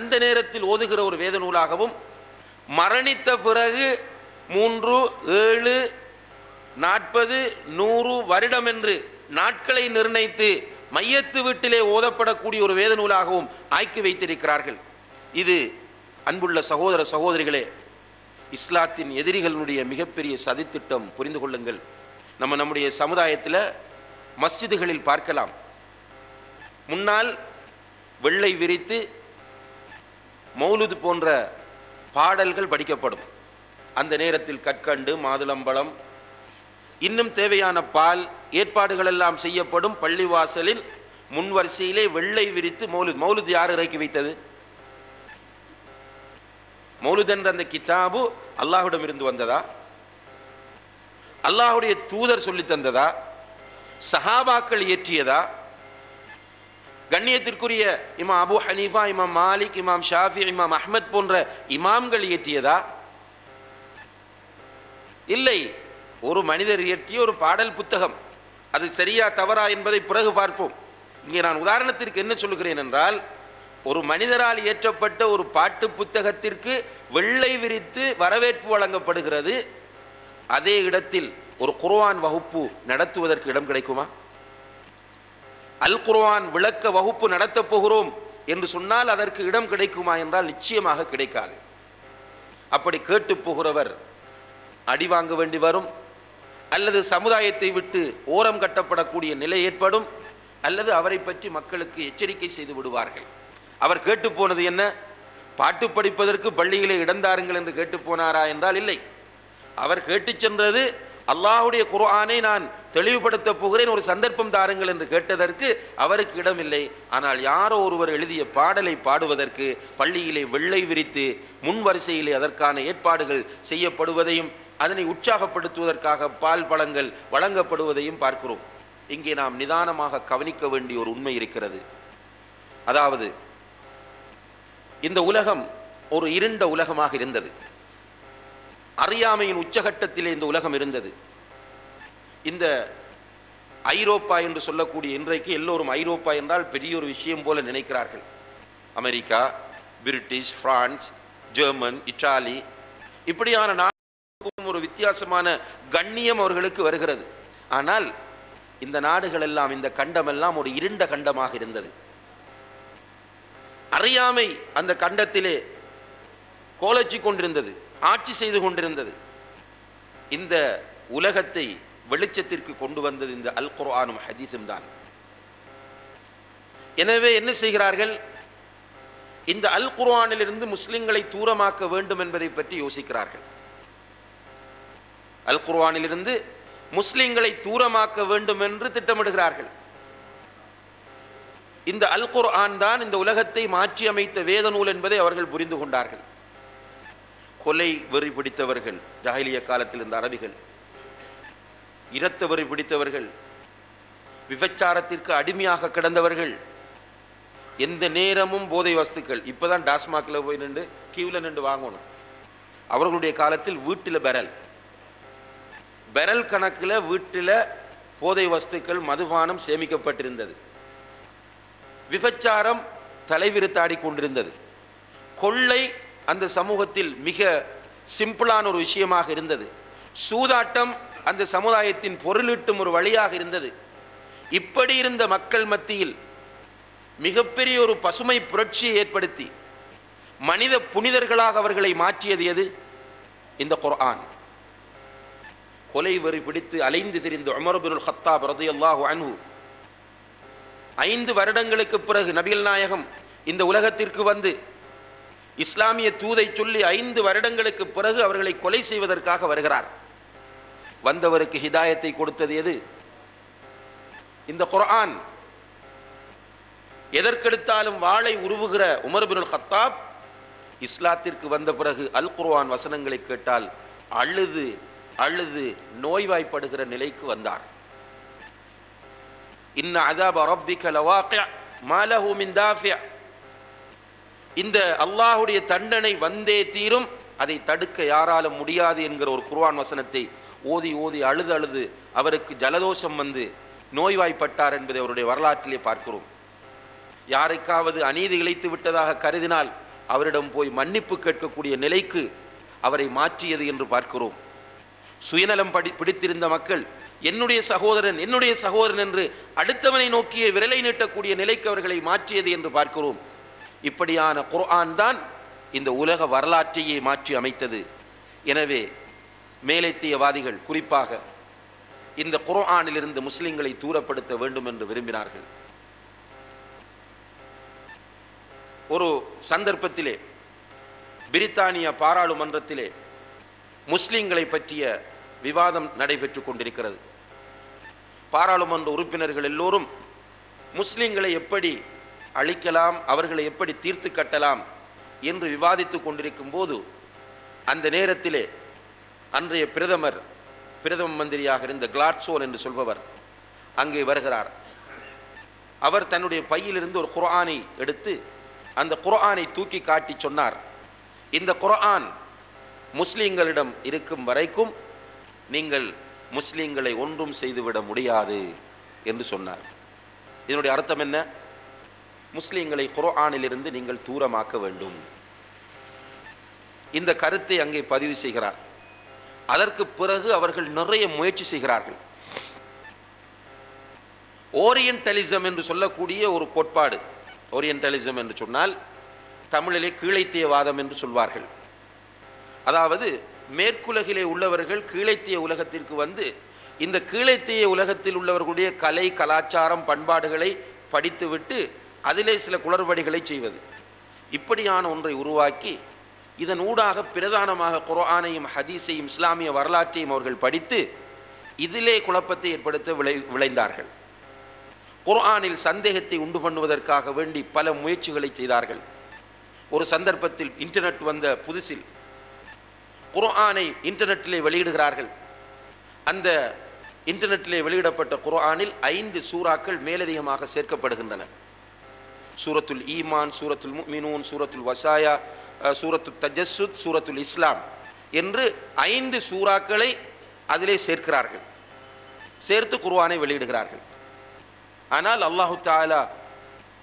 அந்த நேரத்தில் ஓதுகிற ஒரு வேத நூலாகவும் மரணித்த பிறகு மூன்று ஏழு நாற்பது நூறு வருடம் என்று நாட்களை நிர்ணயித்து மையத்து வீட்டிலே ஓதப்படக்கூடிய ஒரு வேத நூலாகவும் ஆக்கி வைத்திருக்கிறார்கள். இது அன்புள்ள சகோதர சகோதரிகளே இஸ்லாத்தின் எதிரிகளுடைய மிகப்பெரிய சதித்திட்டம் புரிந்து கொள்ளுங்கள். நம்ம நம்முடைய சமுதாயத்தில் மஸ்ஜிதுகளில் பார்க்கலாம். முன்னால் வெள்ளை விரித்து மௌலுது போன்ற பாடல்கள் படிக்கப்படும். அந்த நேரத்தில் கற்கண்டு மாதுளம்பழம் இன்னும் தேவையான பால் ஏற்பாடுகள் எல்லாம் செய்யப்படும் பள்ளிவாசலில் முன்வரிசையிலே வெள்ளை விரித்து மௌலுத் மௌலுத் யார் இறக்கி வைத்தது? மௌலுத் என்ற அந்த கிதாபு அல்லாஹுடம் இருந்து வந்ததா? அல்லாஹுடைய தூதர் சொல்லி தந்ததா? சஹாபாக்கள் இயற்றியதா? கண்ணியத்திற்குரிய இமாம் அபு ஹனீஃபா இமாம் மாலிக் இமாம் ஷாஃபி இமாம் அஹ்மத் போன்ற இமாம்கள் இயற்றியதா? இல்லை. ஒரு மனிதர் இயற்றிய ஒரு பாடல் புத்தகம். அது சரியா தவறா என்பதை பிறகு பார்ப்போம். இங்கே நான் உதாரணத்திற்கு என்ன சொல்லுகிறேன் என்றால் ஒரு மனிதரால் இயற்றப்பட்ட ஒரு பாட்டு புத்தகத்திற்கு வெள்ளை விரித்து வரவேற்பு வழங்கப்படுகிறது. அதே இடத்தில் ஒரு குர்வான் வகுப்பு நடத்துவதற்கு இடம் கிடைக்குமா? அல் குர்ஆன் விளக்க வகுப்பு நடத்தப் போகிறோம் என்று சொன்னால் அதற்கு இடம் கிடைக்குமா என்றால் நிச்சயமாக கிடைக்காது. அப்படி கேட்டு போகிறவர் அடி வாங்க வேண்டி வரும். அல்லது சமுதாயத்தை விட்டு ஓரம் கட்டப்படக்கூடிய நிலை ஏற்படும். அல்லது அவரை பற்றி மக்களுக்கு எச்சரிக்கை செய்து விடுவார்கள். அவர் கேட்டு போனது என்ன? பாட்டு படிப்பதற்கு பள்ளியிலே இடந்தாருங்கள் என்று கேட்டு போனாரா என்றால் இல்லை. அவர் கேட்டு சென்றது அல்லாஹுடைய குர்ஆனை நான் தெளிவுபடுத்த போகிறேன் ஒரு சந்தர்ப்பம் தாருங்கள் என்று கேட்டதற்கு அவருக்கு இடமில்லை. ஆனால் யாரோ ஒருவர் எழுதிய பாடலை பாடுவதற்கு பள்ளியிலே வெள்ளை விரித்து முன் வரிசையிலே அதற்கான ஏற்பாடுகள் செய்யப்படுவதையும் அதனை உற்சாகப்படுத்துவதற்காக பால் பழங்கள் வழங்கப்படுவதையும் பார்க்கிறோம். இங்கே நாம் நிதானமாக கவனிக்க வேண்டிய ஒரு உண்மை இருக்கிறது. அதாவது இந்த உலகம் ஒரு இருண்ட உலகமாக இருந்தது. அறியாமையின் உச்சகட்டத்திலே இந்த உலகம் இருந்தது. இந்த ஐரோப்பா என்று சொல்லக்கூடிய இன்றைக்கு எல்லோரும் ஐரோப்பா என்றால் பெரிய ஒரு விஷயம் போல நினைக்கிறார்கள். America British France German Italy இப்படியான நாடுகளுக்கும் ஒரு வித்தியாசமான கண்ணியம் அவர்களுக்கு வருகிறது. ஆனால் இந்த நாடுகள் எல்லாம் இந்த கண்டம் எல்லாம் ஒரு இருண்ட கண்டமாக இருந்தது. அறியாமை அந்த கண்டத்திலே கோலச்சி கொண்டிருந்தது ஆட்சி செய்து கொண்டிருந்தது. இந்த உலகத்தை வெளிச்சத்திற்கு கொண்டு வந்தது இந்த அல் குர்ஆனும் ஹதீஸும் தான். எனவே என்ன செய்கிறார்கள்? இந்த அல் குர்ஆனிலிருந்து முஸ்லிம்களை தூரமாக்க வேண்டும் என்பதை பற்றி யோசிக்கிறார்கள். அல் குர்ஆனிலிருந்து முஸ்லிம்களை தூரமாக்க வேண்டும் என்று திட்டமிடுகிறார்கள். இந்த அல் குர்ஆன் தான் இந்த உலகத்தை மாற்றி அமைத்த வேத நூல் என்பதை அவர்கள் புரிந்து கொண்டார்கள். கொலை வெறி பிடித்தவர்கள் ஜாகிலிய காலத்தில் இருந்த அரபிகள் இரத்தவரை பிடித்தவர்கள் விபச்சாரத்திற்கு அடிமையாக கிடந்தவர்கள் எந்த நேரமும் போதை வஸ்துக்கள் இப்பதான் டாஸ்மாக்ல போய் நின்று கியூல நின்று வாங்கணும். அவர்களுடைய காலத்தில் வீட்டில் பெரல். பெரல் கணக்கில் வீட்டில் போதை வஸ்துக்கள் மதுபானம் சேமிக்கப்பட்டிருந்தது. விபச்சாரம் தலைவிரித்தாடி கொண்டிருந்தது. கொள்ளை அந்த சமூகத்தில் மிக சிம்பிளான ஒரு விஷயமாக இருந்தது. சூதாட்டம் அந்த சமுதாயத்தின் பொருளீட்டும் ஒரு வழியாக இருந்தது. இப்படி இருந்த மக்கள் மத்தியில் மிகப்பெரிய ஒரு பசுமை புரட்சியை ஏற்படுத்தி மனித புனிதர்களாக அவர்களை மாற்றியது எது? இந்த குர்ஆன். கொலை வரி பிடித்து அலைந்து திரிந்த உமர் ஹத்தாப் ரது அல்லாஹு அன்ஹு. ஐந்து வருடங்களுக்கு பிறகு நபிகள் நாயகம் இந்த உலகத்திற்கு வந்து இஸ்லாமிய தூதை சொல்லி ஐந்து வருடங்களுக்கு பிறகு அவர்களை கொலை செய்வதற்காக வருகிறார். வந்தவருக்கு ஹிதாயத்தை கொடுத்தது எது? இந்த குரான் எதற்கெடுத்தாலும் வாளை உருவுகிற உமர் பின் ஹத்தாப் இஸ்லாத்திற்கு வந்த பிறகு அல் குர்ஆன் வசனங்களை கேட்டால் அழுது அழுது நோய்வாய்ப்படுகிற நிலைக்கு வந்தார். இன்ன அதாப ரப்பிக மின் தாஃபியா இந்த அல்லாஹுடைய தண்டனை வந்தே தீரும் அதை தடுக்க யாராலும் முடியாது என்கிற ஒரு குர்ஆன் வசனத்தை ஓதி ஓதி அழுது அழுது அவருக்கு ஜலதோஷம் வந்து நோய்வாய்ப்பட்டார் என்பதை அவருடைய வரலாற்றிலே பார்க்கிறோம். யாருக்காவது அநீதி இழைத்து விட்டதாக கருதினால் அவரிடம் போய் மன்னிப்பு கேட்கக்கூடிய நிலைக்கு அவரை மாற்றியது என்று பார்க்கிறோம். சுயநலம் படி பிடித்திருந்த மக்கள் என்னுடைய சகோதரன் என்னுடைய சகோதரன் என்று அடுத்தவனை நோக்கிய விரலை நீட்டக்கூடிய நிலைக்கு அவர்களை மாற்றியது என்று பார்க்கிறோம். இப்படியான குர்ஆன் தான் இந்த உலக வரலாற்றையே மாற்றி அமைத்தது. எனவே மேலைத்தியவாதிகள் குறிப்பாக இந்த குர்ஆனிலிருந்து முஸ்லிம்களை தூரப்படுத்த வேண்டும் என்று விரும்பினார்கள். ஒரு சந்தர்ப்பத்திலே பிரித்தானிய பாராளுமன்றத்திலே முஸ்லிம்களை பற்றிய விவாதம் நடைபெற்று கொண்டிருக்கிறது. பாராளுமன்ற உறுப்பினர்கள் எல்லோரும் முஸ்லிம்களை எப்படி அழிக்கலாம் அவர்களை எப்படி தீர்த்து கட்டலாம்? என்று விவாதித்துக் கொண்டிருக்கும் போது அந்த நேரத்திலே அன்றைய பிரதமர் பிரதம மந்திரியாக இருந்த கிளாட்சோன் என்று சொல்பவர் அங்கே வருகிறார். அவர் தன்னுடைய பையிலிருந்து ஒரு குரானை எடுத்து அந்த குரானை தூக்கி காட்டி சொன்னார் இந்த குரான் முஸ்லீம்களிடம் இருக்கும் வரைக்கும் நீங்கள் முஸ்லீம்களை ஒன்றும் செய்துவிட முடியாது என்று சொன்னார். இதனுடைய அர்த்தம் என்ன? முஸ்லீம்களை குரானிலிருந்து நீங்கள் தூரமாக்க வேண்டும். இந்த கருத்தை அங்கே பதிவு செய்கிறார். அதற்கு பிறகு அவர்கள் நிறைய முயற்சி செய்கிறார்கள். ஓரியன்டலிசம் என்று சொல்லக்கூடிய ஒரு கோட்பாடு. ஓரியன்டலிசம் என்று சொன்னால் தமிழிலே கீழைத்தியவாதம் என்று சொல்வார்கள். அதாவது மேற்குலகிலே உள்ளவர்கள் கீழைத்திய உலகத்திற்கு வந்து இந்த கீழைத்திய உலகத்தில் உள்ளவர்களுடைய கலை கலாச்சாரம் பண்பாடுகளை படித்துவிட்டு அதிலே சில குளறுபடிகளை செய்வது. இப்படியான ஒன்றை உருவாக்கி இதன் ஊடாக பிரதானமாக குரானையும் ஹதீஸையும் இஸ்லாமிய வரலாற்றையும் அவர்கள் படித்து இதிலே குழப்பத்தை ஏற்படுத்த விளை விளைந்தார்கள். குர்ஆனில் சந்தேகத்தை உண்டு பண்ணுவதற்காக வேண்டி பல முயற்சிகளை செய்தார்கள். ஒரு சந்தர்ப்பத்தில் இன்டர்நெட் வந்த புதுசில் குர்ஆனை இன்டர்நெட்டிலே வெளியிடுகிறார்கள். அந்த இன்டர்நெட்டிலே வெளியிடப்பட்ட குர்ஆனில் ஐந்து சூறாக்கள் மேலதிகமாக சேர்க்கப்படுகின்றன. சூரத்துல் ஈமான் சூரத்துல் முஃமினூன் சூரத்துல் வசாயா சூரத்து தஜஸ்ஸுத் சூரத்துல் இஸ்லாம் என்று ஐந்து சூறாக்களை அதிலே சேர்க்கிறார்கள். சேர்த்து குர்வானை வெளியிடுகிறார்கள். ஆனால் அல்லாஹு தாலா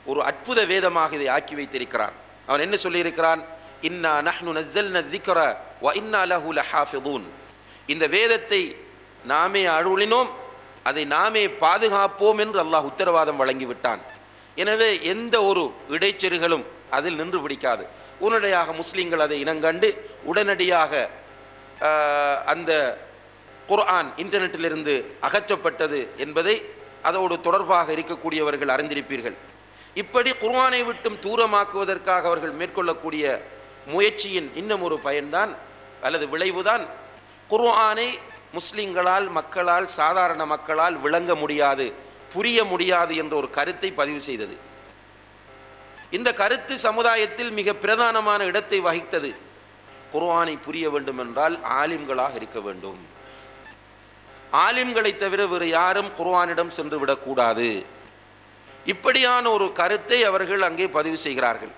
ஒரு அற்புத வேதமாக இதை ஆக்கி வைத்திருக்கிறான். அவன் என்ன சொல்லியிருக்கிறான்? இன்னா நஹ்னு நஸ்ஸல்ன திக்ர வ இன்னா லஹு லஹாஃபிதூன். இந்த வேதத்தை நாமே அருளினோம் அதை நாமே பாதுகாப்போம் என்று அல்லாஹ் உத்தரவாதம் வழங்கிவிட்டான். எனவே எந்த ஒரு இடைச்செருகளும் அதில் நின்று பிடிக்காது. உடனடியாக முஸ்லீம்கள் அதை இனங்கண்டு உடனடியாக அந்த குர்ஆன் இன்டர்நெட்டிலிருந்து அகற்றப்பட்டது என்பதை அதோடு தொடர்பாக இருக்கக்கூடியவர்கள் அறிந்திருப்பீர்கள். இப்படி குர்ஆனை விட்டும் தூரமாக்குவதற்காக அவர்கள் மேற்கொள்ளக்கூடிய முயற்சியின் இன்னும் ஒரு பயன்தான் அல்லது விளைவுதான் குர்ஆனை முஸ்லிம்களால் மக்களால் சாதாரண மக்களால் விளங்க முடியாது புரிய முடியாது என்ற ஒரு கருத்தை பதிவு செய்தது. இந்த கருத்து சமுதாயத்தில் மிக பிரதானமான இடத்தை வகித்தது. குர்ஆனை புரிய வேண்டும் என்றால் ஆலிம்களாக இருக்க வேண்டும். ஆலிம்களை தவிர வேறு யாரும் குர்ஆனிடம் சென்று விடக்கூடாது. இப்படியான ஒரு கருத்தை அவர்கள் அங்கே பதிவு செய்கிறார்கள்.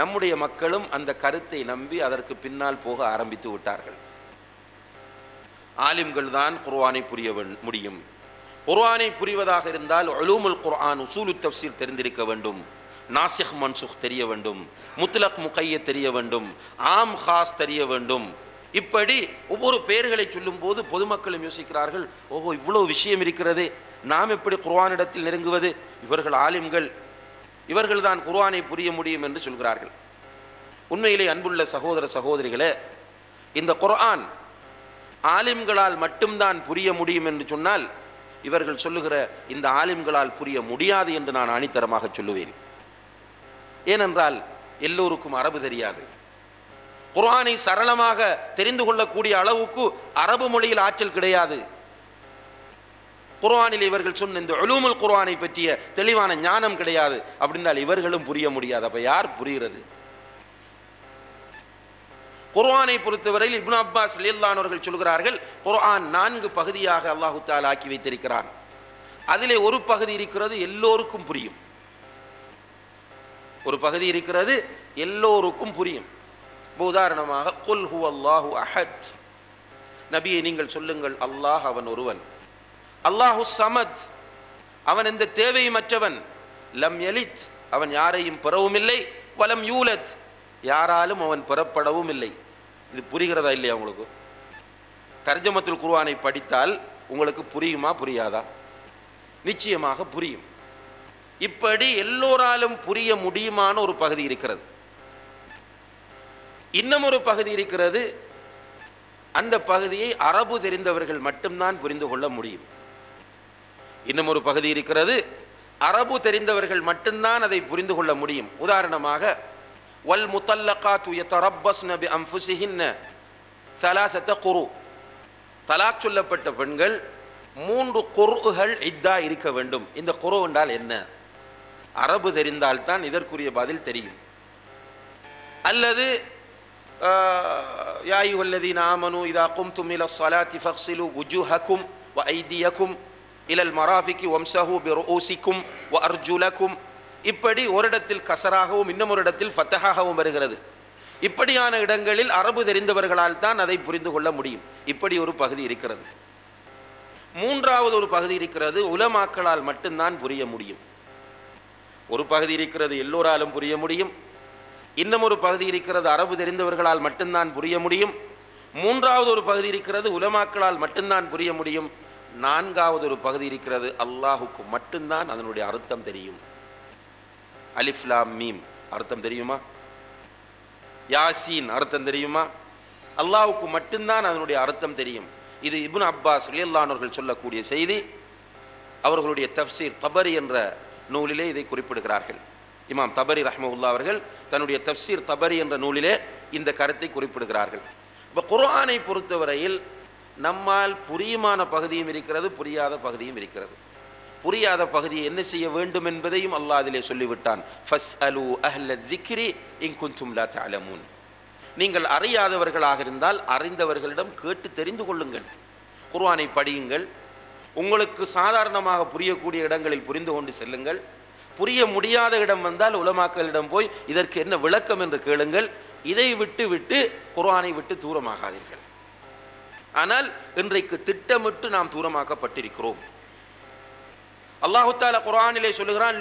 நம்முடைய மக்களும் அந்த கருத்தை நம்பி அதற்கு பின்னால் போக ஆரம்பித்து விட்டார்கள். ஆலிம்கள் தான் குர்ஆனை புரிய முடியும். குர்ஆனை புரிவதாக இருந்தால் அலூமுல் குர்ஆன் உசூலு தப்சீர் தெரிந்திருக்க வேண்டும். நாசிக் மன்சுக் தெரிய வேண்டும் முத்லக் முகைய தெரிய வேண்டும் ஆம் ஹாஸ் தெரிய வேண்டும். இப்படி ஒவ்வொரு பெயர்களை சொல்லும்போது பொதுமக்களும் யோசிக்கிறார்கள் ஓஹோ இவ்வளோ விஷயம் இருக்கிறது. நாம் எப்படி குர்ஆனிடத்தில் நெருங்குவது? இவர்கள் ஆலிம்கள். இவர்கள் தான் குர்வானை புரிய முடியும் என்று சொல்கிறார்கள். உண்மையிலே அன்புள்ள சகோதர சகோதரிகளே இந்த குர்ஆன் ஆலிம்களால் மட்டும்தான் புரிய முடியும் என்று சொன்னால் இவர்கள் சொல்லுகிற இந்த ஆலிம்களால் புரிய முடியாது என்று நான் அணித்தரமாக சொல்லுவேன். ஏனென்றால் எல்லோருக்கும் அரபு தெரியாது. குர்ஆனை சரளமாக தெரிந்து கொள்ளக்கூடிய அளவுக்கு அரபு மொழியில் ஆற்றல் கிடையாது. குர்ஆனில் இவர்கள் சொன்ன இந்த உலூமுல் குர்ஆனை பற்றிய தெளிவான ஞானம் கிடையாது. அப்படின்னால் இவர்களும் புரிய முடியாது. அப்ப யார் புரிகிறது? குர்ஆனை பொறுத்தவரையில் இப்னு அப்பாஸ் ரலியல்லாஹு அவர்கள் சொல்கிறார்கள் குர்ஆன் நான்கு பகுதியாக அல்லாஹு தஆலா ஆக்கி வைத்திருக்கிறான். அதிலே ஒரு பகுதி இருக்கிறது எல்லோருக்கும் புரியும். ஒரு பகுதி இருக்கிறது எல்லோருக்கும் புரியும். இப்போ உதாரணமாக குல் ஹு அல்லாஹு அஹத். நபியை நீங்கள் சொல்லுங்கள் அல்லாஹ் அவன் ஒருவன். அல்லாஹு சமத். அவன் எந்த தேவையுமற்றவன் லம் எலித் அவன் யாரையும் பெறவும் இல்லை வலம் யூலத். யாராலும் அவன் பெறப்படவும் இல்லை இது புரிகிறதா இல்லையா உங்களுக்கு? தர்ஜமத்துல் குர்வானை படித்தால் உங்களுக்கு புரியுமா புரியாதா? நிச்சயமாக புரியும். இப்படி எல்லோராலும் புரிய முடியுமான ஒரு பகுதி இருக்கிறது. இன்னும் ஒரு பகுதி இருக்கிறது. அந்த பகுதியை அரபு தெரிந்தவர்கள் மட்டும்தான் புரிந்து கொள்ள முடியும். இன்னும் ஒரு பகுதி இருக்கிறது. அரபு தெரிந்தவர்கள் மட்டும்தான் அதை புரிந்து கொள்ள முடியும். உதாரணமாக வல் முத்தல்லக்கா தூய தரப்பஸ் நபி அம்புசிஹின் தலாசத்த குரு. தலாக் சொல்லப்பட்ட பெண்கள் மூன்று குருகள் இத்தா இருக்க வேண்டும். இந்த குரு என்றால் என்ன? அரபு தெரிந்தால்தான் இதற்குரிய பதில் தெரியும். அல்லது யாயு அல்லதீன் ஆமனு இதா கும் தும் இல சலாத்தி ஃபக்ஸிலு உஜுஹக்கும் வ ஐதியக்கும் இலல் மராஃபிக்கு வம்சஹு பிரோசிக்கும் வ இப்படி ஒரு இடத்தில் கசராகவும் இன்னமொரு இடத்தில் ஃபத்தகாகவும் வருகிறது. இப்படியான இடங்களில் அரபு தெரிந்தவர்களால் தான் அதை புரிந்து கொள்ள முடியும். இப்படி ஒரு பகுதி இருக்கிறது. மூன்றாவது ஒரு பகுதி இருக்கிறது உலமாக்களால் மட்டும்தான் புரிய முடியும். ஒரு பகுதி இருக்கிறது எல்லோராலும் புரிய முடியும். இன்னும் ஒரு பகுதி இருக்கிறது அரபு தெரிந்தவர்களால் மட்டும்தான் புரிய முடியும். மூன்றாவது ஒரு பகுதி இருக்கிறது உலமாக்களால் மட்டும்தான் புரிய முடியும். நான்காவது ஒரு பகுதி இருக்கிறது அல்லாஹுக்கு மட்டும்தான் அதனுடைய அர்த்தம் தெரியும். அலிஃப்லாம் மீம். அர்த்தம் தெரியுமா? யாசீன் அர்த்தம் தெரியுமா? அல்லாவுக்கு மட்டும்தான் அதனுடைய அர்த்தம் தெரியும். இது இபுன் அப்பாஸ் லியல்லானவர்கள் சொல்லக்கூடிய செய்தி. அவர்களுடைய தப்சீர் தபரி என்ற நூலிலே இதை குறிப்பிடுகிறார்கள். இமாம் தபரி ரஹ்மவுல்லா அவர்கள் தன்னுடைய தப்சீர் தபரி என்ற நூலிலே இந்த கருத்தை குறிப்பிடுகிறார்கள். இப்போ குர்ஆனை பொறுத்தவரையில் நம்மால் புரியுமான பகுதியும் இருக்கிறது புரியாத பகுதியும் இருக்கிறது. புரியாத பகுதியை என்ன செய்ய வேண்டும் என்பதையும் அல்லாஹ் அதிலே சொல்லிவிட்டான். ஃபஸ் அலு அஹ்ல திக்ரி இன் குந்தும் லா நீங்கள் அறியாதவர்களாக இருந்தால் அறிந்தவர்களிடம் கேட்டு தெரிந்து கொள்ளுங்கள். குர்ஆனை படியுங்கள் உங்களுக்கு சாதாரணமாக புரியக்கூடிய இடங்களில் புரிந்து கொண்டு செல்லுங்கள். புரிய முடியாத இடம் வந்தால் உலமாக்களிடம் போய் இதற்கு என்ன விளக்கம் என்று கேளுங்கள். இதை விட்டு விட்டு குர்ஆனை விட்டு தூரமாகாதீர்கள். ஆனால் இன்றைக்கு திட்டமிட்டு நாம் தூரமாக்கப்பட்டிருக்கிறோம். அல்லாஹுத்தால குரானிலே சொல்லுகிறான்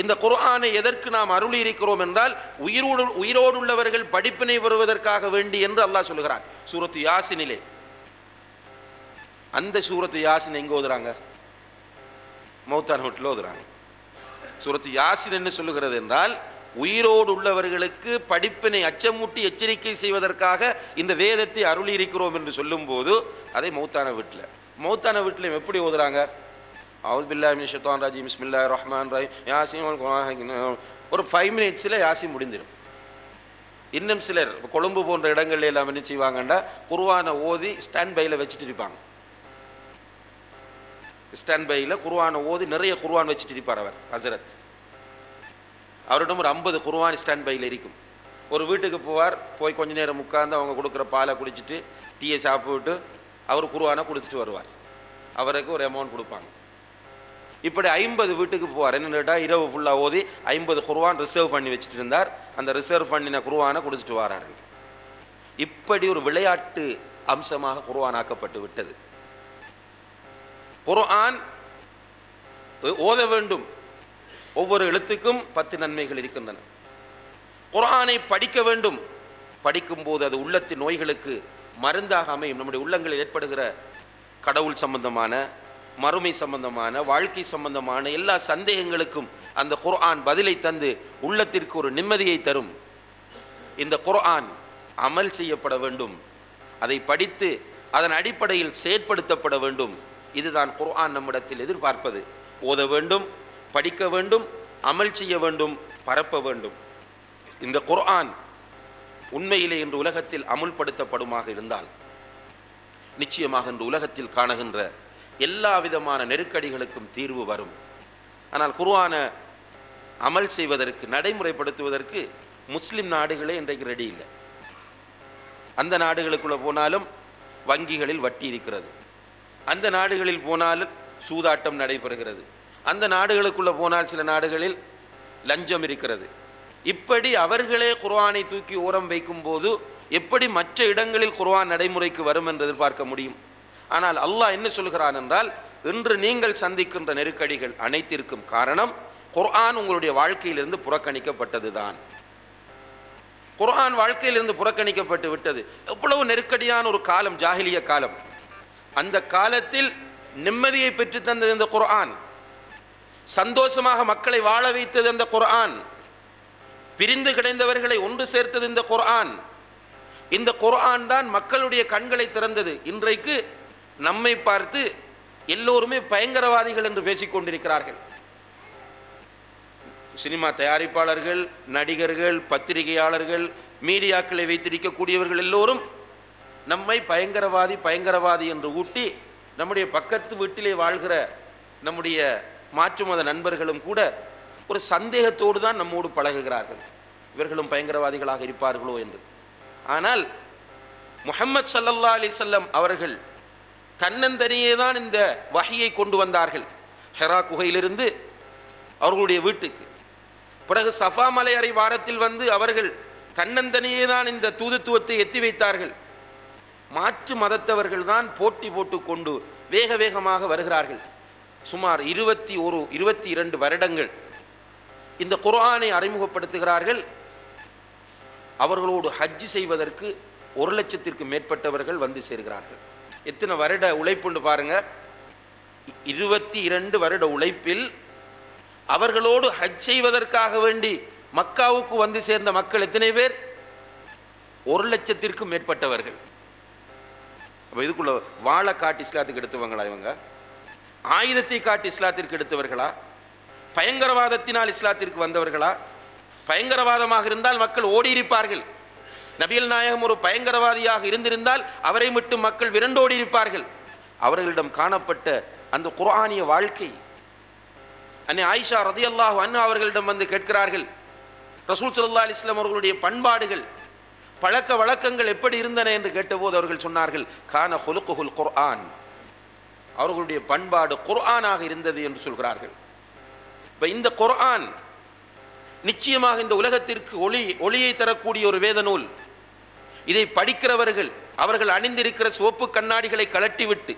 இந்த குர்ஆனை எதற்கு நாம் அருளி இருக்கிறோம் என்றால் உயிரோடு உயிரோடு உள்ளவர்கள் படிப்பினை பெறுவதற்காக வேண்டி என்று அல்லாஹ் சொல்லுகிறான். சூரத்து யாசினிலே. அந்த சூரத்து யாசின் எங்க ஓதுறாங்க? மௌத்தான வீட்டில் ஓதுறாங்க. சூரத்து யாசின் என்ன சொல்லுகிறது என்றால் உயிரோடு உள்ளவர்களுக்கு படிப்பினை அச்சமூட்டி எச்சரிக்கை செய்வதற்காக இந்த வேதத்தை அருளி இருக்கிறோம் என்று சொல்லும்போது அதை மௌத்தான வீட்டில் மௌத்தான வீட்டில் எப்படி ஓதுறாங்க? அவுத் பில்லா மிஷத்தான் ராஜி மிஸ்மில்லா ரஹ்மான் ராய் யாசின் ஒரு ஃபைவ் மினிட்ஸில் யாசி முடிந்திடும் இன்னும் சிலர் கொழும்பு போன்ற இடங்கள்ல எல்லாம் என்ன செய்வாங்கன்னா குர்வானை ஓதி ஸ்டாண்ட் பையில் வச்சுட்டு இருப்பாங்க. ஸ்டாண்ட் பையில் குர்வானை ஓதி நிறைய குர்வான் வச்சுட்டு இருப்பார் அவர் ஹசரத். அவரிடம் ஒரு ஐம்பது குர்வான் ஸ்டாண்ட் பையில் இருக்கும். ஒரு வீட்டுக்கு போவார் போய் கொஞ்ச நேரம் உட்கார்ந்து அவங்க கொடுக்குற பாலை குடிச்சிட்டு டீயை சாப்பிட்டு அவர் குருவானை குடிச்சிட்டு வருவார். அவருக்கு ஒரு அமௌண்ட் கொடுப்பாங்க. இப்படி ஐம்பது வீட்டுக்கு போவார். என்னன்னு கேட்டால் இரவு ஃபுல்லாக ஓதி ஐம்பது குருவான் ரிசர்வ் பண்ணி வச்சுட்டு இருந்தார். அந்த ரிசர்வ் பண்ணின குருவானை குடிச்சிட்டு வராரு. இப்படி ஒரு விளையாட்டு அம்சமாக குருவான் ஆக்கப்பட்டு விட்டது. குர்ஆன் ஓத வேண்டும். ஒவ்வொரு எழுத்துக்கும் பத்து நன்மைகள் இருக்கின்றன. குர்ஆனை படிக்க வேண்டும். படிக்கும்போது அது உள்ளத்தின் நோய்களுக்கு மருந்தாக அமையும். நம்முடைய உள்ளங்களில் ஏற்படுகிற கடவுள் சம்பந்தமான மறுமை சம்பந்தமான வாழ்க்கை சம்பந்தமான எல்லா சந்தேகங்களுக்கும் அந்த குர்ஆன் பதிலை தந்து உள்ளத்திற்கு ஒரு நிம்மதியை தரும். இந்த குர்ஆன் அமல் செய்யப்பட வேண்டும். அதை படித்து அதன் அடிப்படையில் செயற்படுத்தப்பட வேண்டும். இதுதான் குர்ஆன் நம்மிடத்தில் எதிர்பார்ப்பது. ஓத வேண்டும் படிக்க வேண்டும் அமல் செய்ய வேண்டும் பரப்ப வேண்டும். இந்த குர்ஆன் உண்மையிலே இன்று உலகத்தில் அமுல்படுத்தப்படுமாக இருந்தால் நிச்சயமாக இன்று உலகத்தில் காணுகின்ற எல்லா விதமான நெருக்கடிகளுக்கும் தீர்வு வரும். ஆனால் குர்ஆனை அமல் செய்வதற்கு நடைமுறைப்படுத்துவதற்கு முஸ்லிம் நாடுகளே இன்றைக்கு ரெடி இல்லை. அந்த நாடுகளுக்குள்ளே போனாலும் வங்கிகளில் வட்டி இருக்கிறது. அந்த நாடுகளில் போனால் சூதாட்டம் நடைபெறுகிறது. அந்த நாடுகளுக்குள்ள போனால் சில நாடுகளில் லஞ்சம் இருக்கிறது. இப்படி அவர்களே குர்ஆனை தூக்கி ஓரம் வைக்கும்போது எப்படி மற்ற இடங்களில் குர்ஆன் நடைமுறைக்கு வரும் என்று எதிர்பார்க்க முடியும்? ஆனால் அல்லாஹ் என்ன சொல்கிறான் என்றால் இன்று நீங்கள் சந்திக்கின்ற நெருக்கடிகள் அனைத்திற்கும் காரணம் குர்ஆன் உங்களுடைய வாழ்க்கையிலிருந்து புறக்கணிக்கப்பட்டதுதான். குர்ஆன் வாழ்க்கையிலிருந்து புறக்கணிக்கப்பட்டு விட்டது. எவ்வளவு நெருக்கடியான ஒரு காலம் ஜாஹிலிய காலம். அந்த காலத்தில் நிம்மதியை பெற்று தந்தது இந்த குர்ஆன். சந்தோஷமாக மக்களை வாழ வைத்தது இந்த குர்ஆன். பிரிந்து கிடைந்தவர்களை ஒன்று சேர்த்தது இந்த குர்ஆன். இந்த குர்ஆன் தான் மக்களுடைய கண்களை திறந்தது. இன்றைக்கு நம்மை பார்த்து எல்லோருமே பயங்கரவாதிகள் என்று பேசிக் கொண்டிருக்கிறார்கள். சினிமா தயாரிப்பாளர்கள் நடிகர்கள் பத்திரிகையாளர்கள் மீடியாக்களை வைத்திருக்கக்கூடியவர்கள் எல்லோரும் நம்மை பயங்கரவாதி பயங்கரவாதி என்று ஊட்டி நம்முடைய பக்கத்து வீட்டிலே வாழ்கிற நம்முடைய மாற்று மத நண்பர்களும் கூட ஒரு சந்தேகத்தோடு தான் நம்மோடு பழகுகிறார்கள். இவர்களும் பயங்கரவாதிகளாக இருப்பார்களோ என்று. ஆனால் முஹம்மது சல்லல்லா அலி சொல்லம் அவர்கள் தன்னந்தனியே தான் இந்த வகையை கொண்டு வந்தார்கள். ஹெரா குகையிலிருந்து அவர்களுடைய வீட்டுக்கு. பிறகு சஃபா மலையறை வாரத்தில் வந்து அவர்கள் தன்னந்தனியே தான் இந்த தூதுத்துவத்தை எத்தி வைத்தார்கள். மாற்று மதத்தவர்கள் தான் போட்டி போட்டு கொண்டு வேக வேகமாக வருகிறார்கள். சுமார் இருபத்தி ஒரு இருபத்தி இரண்டு வருடங்கள் இந்த குரானை அறிமுகப்படுத்துகிறார்கள். அவர்களோடு ஹஜ்ஜு செய்வதற்கு ஒரு லட்சத்திற்கு மேற்பட்டவர்கள் வந்து சேர்கிறார்கள். எத்தனை வருட உழைப்புண்டு பாருங்க. இருபத்தி இரண்டு வருட உழைப்பில் அவர்களோடு ஹஜ் செய்வதற்காக வேண்டி மக்காவுக்கு வந்து சேர்ந்த மக்கள் எத்தனை பேர்? ஒரு லட்சத்திற்கும் மேற்பட்டவர்கள். இப்போ இதுக்குள்ள வாழை காட்டி இஸ்லாத்துக்கு எடுத்தவங்களா இவங்க? ஆயுதத்தை காட்டி இஸ்லாத்திற்கு எடுத்தவர்களா? பயங்கரவாதத்தினால் இஸ்லாத்திற்கு வந்தவர்களா? பயங்கரவாதமாக இருந்தால் மக்கள் ஓடி இருப்பார்கள் நபியல் நாயகம் ஒரு பயங்கரவாதியாக இருந்திருந்தால் அவரை மட்டும் மக்கள் விரண்டோடி இருப்பார்கள் அவர்களிடம் காணப்பட்ட அந்த குர்ஆனிய வாழ்க்கை. அன்னை ஆயிஷா ரதியல்லாஹு அன்னு அவர்களிடம் வந்து கேட்கிறார்கள். ரசூல் ஸல்லல்லாஹு அலிஸ்லாம் அவர்களுடைய பண்பாடுகள். பழக்க வழக்கங்கள் எப்படி இருந்தன என்று கேட்டபோது அவர்கள் சொன்னார்கள் கான ஹுலுகுல் குர்ஆன். அவர்களுடைய பண்பாடு குர்ஆனாக இருந்தது என்று சொல்கிறார்கள். இப்போ இந்த குர்ஆன் நிச்சயமாக இந்த உலகத்திற்கு ஒளி ஒளியை தரக்கூடிய ஒரு வேத நூல் இதை படிக்கிறவர்கள் அவர்கள் அணிந்திருக்கிற சிவப்பு கண்ணாடிகளை கலட்டிவிட்டு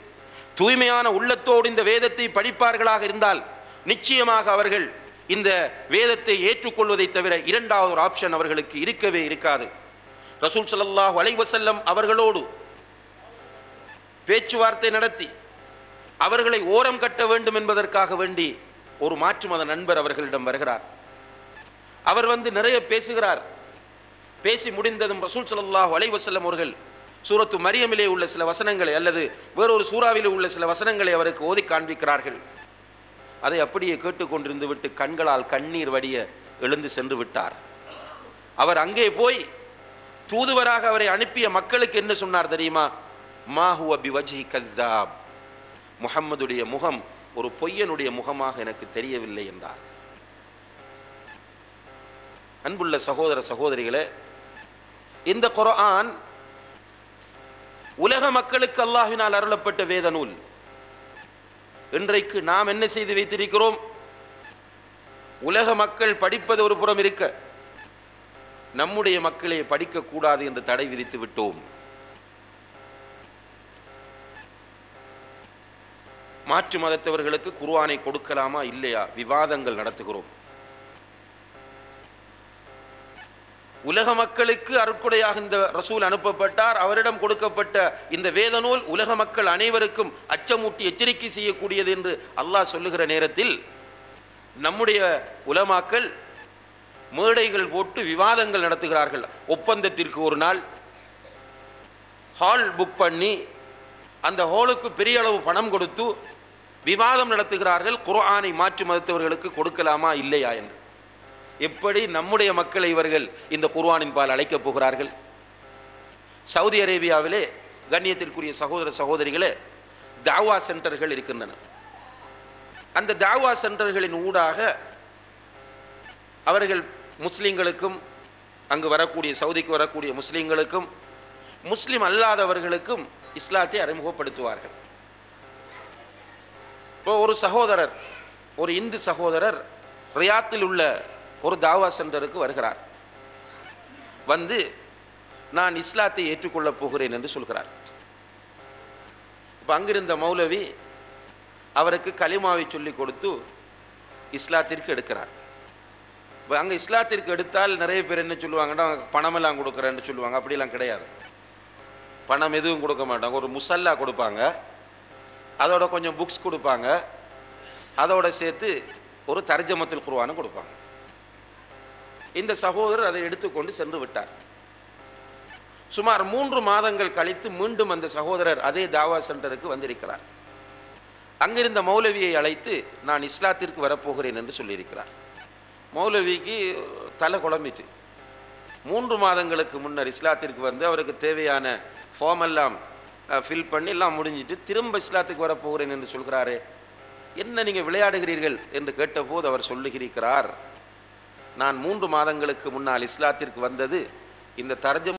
தூய்மையான உள்ளத்தோடு இந்த வேதத்தை படிப்பார்களாக இருந்தால் நிச்சயமாக அவர்கள் இந்த வேதத்தை ஏற்றுக்கொள்வதை தவிர இரண்டாவது ஒரு ஆப்ஷன் அவர்களுக்கு இருக்கவே இருக்காது. ரசூல் சல்லாஹ் அலைவசல்லம் அவர்களோடு பேச்சுவார்த்தை நடத்தி அவர்களை ஓரம் கட்ட வேண்டும் என்பதற்காக வேண்டி ஒரு மாற்று மத நண்பர் அவர்களிடம் வருகிறார். அவர் வந்து நிறைய பேசுகிறார். பேசி முடிந்ததும் ரசூல் ஸல்லல்லாஹு அலைவசல்லம் அவர்கள் சூரத்து மரியமிலே உள்ள சில வசனங்களை அல்லது வேறொரு சூறாவிலே உள்ள சில வசனங்களை அவருக்கு ஓதி காண்பிக்கிறார்கள். அதை அப்படியே கேட்டுக்கொண்டிருந்து விட்டு கண்களால் கண்ணீர் வடிய எழுந்து சென்று விட்டார். அவர் அங்கே போய் தூதுவராக அவரை அனுப்பிய மக்களுக்கு என்ன சொன்னார் தெரியுமா? மாஹுவ பிவஜி கத்தாப் முகம்மதுடைய முகம் ஒரு பொய்யனுடைய முகமாக எனக்கு தெரியவில்லை என்றார். அன்புள்ள சகோதர சகோதரிகளே இந்த குரான் உலக மக்களுக்கு அல்லாஹினால் அருளப்பட்ட வேத நூல். இன்றைக்கு நாம் என்ன செய்து வைத்திருக்கிறோம்? உலக மக்கள் படிப்பது ஒரு புறம் இருக்க நம்முடைய மக்களே படிக்கக்கூடாது என்று தடை விதித்து விட்டோம். மாற்று மதத்தவர்களுக்கு குர்ஆனை கொடுக்கலாமா? இல்லையா? விவாதங்கள் நடத்துகிறோம். உலக மக்களுக்கு அருட்கொடையாக இந்த ரசூல் அனுப்பப்பட்டார். அவரிடம் கொடுக்கப்பட்ட இந்த வேத நூல் உலக மக்கள் அனைவருக்கும் அச்சமூட்டி எச்சரிக்கை செய்யக்கூடியது என்று அல்லாஹ் சொல்லுகிற நேரத்தில் நம்முடைய உலமாக்கள் மேடைகள் போட்டு விவாதங்கள் நடத்துகிறார்கள். ஒப்பந்தத்திற்கு ஒரு நாள் ஹால் புக் பண்ணி அந்த ஹாலுக்கு பெரிய அளவு பணம் கொடுத்து விவாதம் நடத்துகிறார்கள். குர்ஆனை மாற்று மதத்தவர்களுக்கு கொடுக்கலாமா இல்லையா என்று. எப்படி நம்முடைய மக்களை இவர்கள் இந்த குர்ஆனின் பால் அழைக்கப் போகிறார்கள்? சவுதி அரேபியாவிலே கண்ணியத்திற்குரிய சகோதர சகோதரிகளே தாவா சென்டர்கள் இருக்கின்றன. அந்த தாவா சென்டர்களின் ஊடாக அவர்கள் முஸ்லீம்களுக்கும் அங்கு வரக்கூடிய சவுதிக்கு வரக்கூடிய முஸ்லீம்களுக்கும் முஸ்லீம் அல்லாதவர்களுக்கும் இஸ்லாத்தை அறிமுகப்படுத்துவார்கள். இப்போ ஒரு சகோதரர் ஒரு இந்து சகோதரர் ரியாத்தில் உள்ள ஒரு தாவா சென்டருக்கு வருகிறார். வந்து நான் இஸ்லாத்தை ஏற்றுக்கொள்ளப் போகிறேன் என்று சொல்கிறார். இப்போ அங்கிருந்த மௌலவி அவருக்கு கலிமாவை சொல்லிக் கொடுத்து இஸ்லாத்திற்கு எடுக்கிறார். அங்கே இஸ்லாத்திற்கு எடுத்தால் நிறைய பேர் என்ன சொல்லுவாங்கன்னா பணமெல்லாம் கொடுக்குறேன்னு சொல்லுவாங்க. அப்படிலாம் கிடையாது. பணம் எதுவும் கொடுக்க மாட்டாங்க. ஒரு முசல்லா கொடுப்பாங்க. அதோட கொஞ்சம் புக்ஸ் கொடுப்பாங்க. அதோட சேர்த்து ஒரு தர்ஜமத்தில் குருவானும் கொடுப்பாங்க. இந்த சகோதரர் அதை எடுத்துக்கொண்டு சென்று விட்டார். சுமார் மூன்று மாதங்கள் கழித்து மீண்டும் அந்த சகோதரர் அதே தாவா சென்டருக்கு வந்திருக்கிறார். அங்கிருந்த மௌலவியை அழைத்து நான் இஸ்லாத்திற்கு வரப்போகிறேன் என்று சொல்லியிருக்கிறார். மௌலவிக்கு தலை குழம்பிச்சு. மூன்று மாதங்களுக்கு முன்னர் இஸ்லாத்திற்கு வந்து அவருக்கு தேவையான ஃபார்ம் எல்லாம் ஃபில் பண்ணி எல்லாம் முடிஞ்சிட்டு திரும்ப இஸ்லாத்துக்கு வரப்போகிறேன் என்று சொல்கிறாரே என்ன நீங்கள் விளையாடுகிறீர்கள் என்று கேட்டபோது அவர் சொல்லுகிறார் நான் மூன்று மாதங்களுக்கு முன்னால் இஸ்லாத்திற்கு வந்தது இந்த தர்ஜம்